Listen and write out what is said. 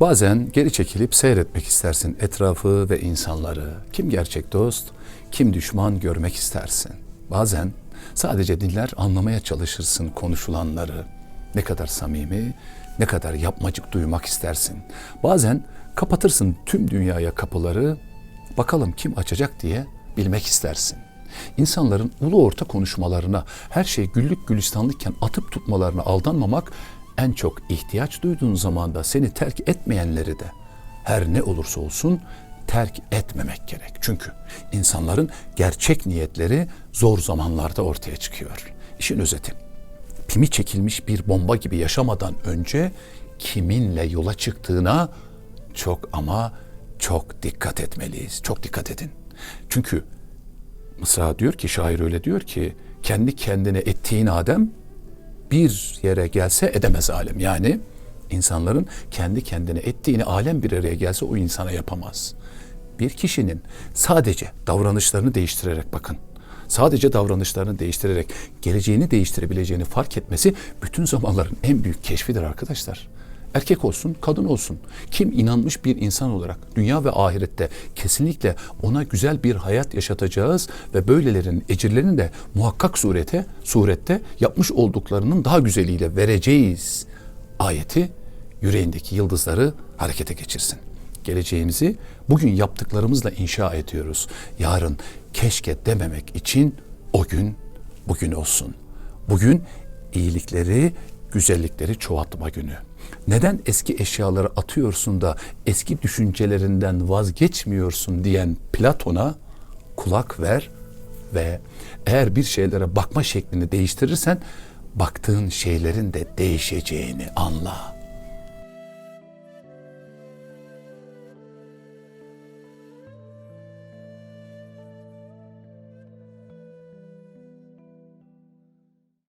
Bazen geri çekilip seyretmek istersin etrafı ve insanları. Kim gerçek dost, kim düşman görmek istersin. Bazen sadece dinler anlamaya çalışırsın konuşulanları. Ne kadar samimi, ne kadar yapmacık duymak istersin. Bazen kapatırsın tüm dünyaya kapıları, bakalım kim açacak diye bilmek istersin. İnsanların ulu orta konuşmalarına, her şey güllük gülistanlıkken atıp tutmalarına aldanmamak, en çok ihtiyaç duyduğun zamanda seni terk etmeyenleri de her ne olursa olsun terk etmemek gerek. Çünkü insanların gerçek niyetleri zor zamanlarda ortaya çıkıyor. İşin özeti, pimi çekilmiş bir bomba gibi yaşamadan önce kiminle yola çıktığına çok ama çok dikkat etmeliyiz. Çok dikkat edin. Çünkü Mısra diyor ki şair öyle diyor ki kendi kendine ettiğin Adem bir yere gelse edemez alem. Yani insanların kendi kendine ettiğini alem bir araya gelse o insana yapamaz. Bir kişinin sadece davranışlarını değiştirerek bakın. Sadece davranışlarını değiştirerek geleceğini değiştirebileceğini fark etmesi bütün zamanların en büyük keşfidir arkadaşlar. Erkek olsun, kadın olsun. Kim inanmış bir insan olarak dünya ve ahirette kesinlikle ona güzel bir hayat yaşatacağız ve böylelerin ecirlerini de muhakkak surete, surette yapmış olduklarının daha güzeliyle vereceğiz. Ayeti yüreğindeki yıldızları harekete geçirsin. Geleceğimizi bugün yaptıklarımızla inşa ediyoruz. Yarın keşke dememek için o gün bugün olsun. Bugün iyilikleri, güzellikleri çoğaltma günü. Neden eski eşyaları atıyorsun da eski düşüncelerinden vazgeçmiyorsun diyen Platon'a kulak ver ve eğer bir şeylere bakma şeklini değiştirirsen baktığın şeylerin de değişeceğini anla.